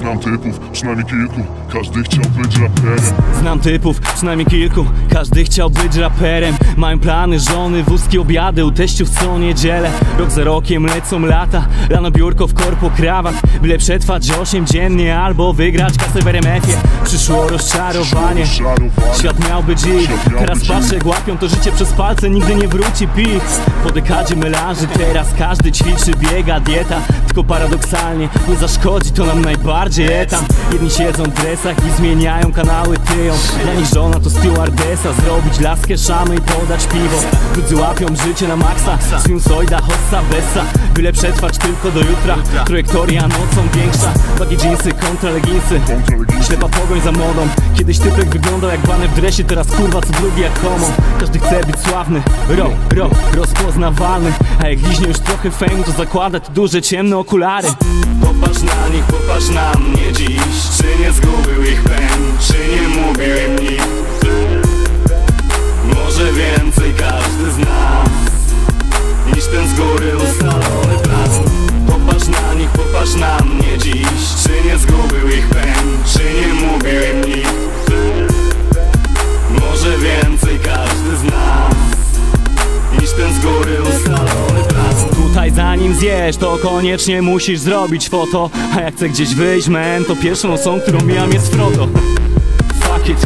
Znam typów, przynajmniej kilku. Każdy chciał być raperem. Znam typów, przynajmniej kilku. Każdy chciał być raperem. Mają plany, żony, wózki, obiady. U teściów co niedzielę Rok za rokiem lecą lata. Rano biurko w korpo krawat. Byle przetrwać 8 dziennie Albo wygrać kasę w RMF-ie Przyszło rozczarowanie. Świat miał być ich Teraz patrzę łapią to życie przez palce. Nigdy nie wróci pich Po dekadzie melanży Teraz każdy ćwiczy, biega, dieta. Tylko paradoksalnie Nie zaszkodzi to nam najbardziej etam Jedni siedzą w dresach i zmieniają kanały tyją. Dla nich żona to stewardesa Zrobić laskę, szamy i podać piwo. Drudzy łapią życie na maksa Sinusoida, hossa, bessa. Byle przetrwać tylko do jutra. Trajektoria nocą większa. Bagi jeansy Kontra leginsy. Ślepa pogoń za modą. Kiedyś typek wyglądał jak bany w dresie Teraz kurwa co drugi jak homo. Każdy chce być sławny. Ro, ro, rozpoznawalny. A jak liźnie już trochę fame To zakłada te duże ciemne okulary. Popatrz na nich, popatrz na mnie dziś. Czy nie zgubił ich pen Czy nie zjesz to koniecznie musisz zrobić foto. A jak chcę gdzieś wyjść man To pierwszą osobą, którą mijam jest Frodo. Fuck it.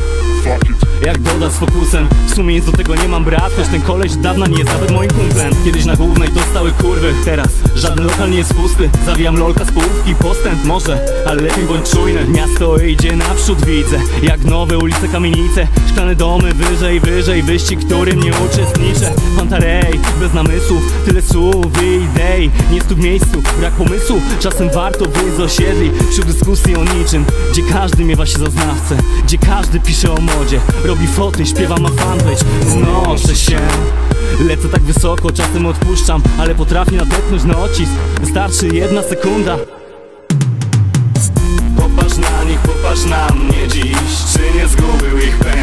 Fuck it. Jak dodać z fokusem W sumie nic do tego nie mam brat Choć ten koleś od dawna nie jest nawet moim kumplem. Kiedyś na głównej to stały kurwy Teraz żaden lokal nie jest pusty. Zawijam lolka z połówki Postęp może, ale lepiej bądź czujny. Miasto idzie naprzód widzę Jak nowe ulice, kamienice. Szklane domy wyżej, wyżej Wyścig, którym nie uczestniczę Pantarej, bez namysłów Tyle słów i idei Nie tu w miejscu, brak pomysłu Czasem warto wyjść z osiedli Wśród dyskusji o niczym. Gdzie każdy miewa się za znawcę Gdzie każdy pisze o modzie Robi foty, śpiewa ma fanpage Znoszę się. Lecę tak wysoko, czasem odpuszczam Ale potrafię nadepnąć na odcisk Wystarczy jedna sekunda. Popatrz na nich, popatrz na mnie dziś. Czy nie zgubił ich pen,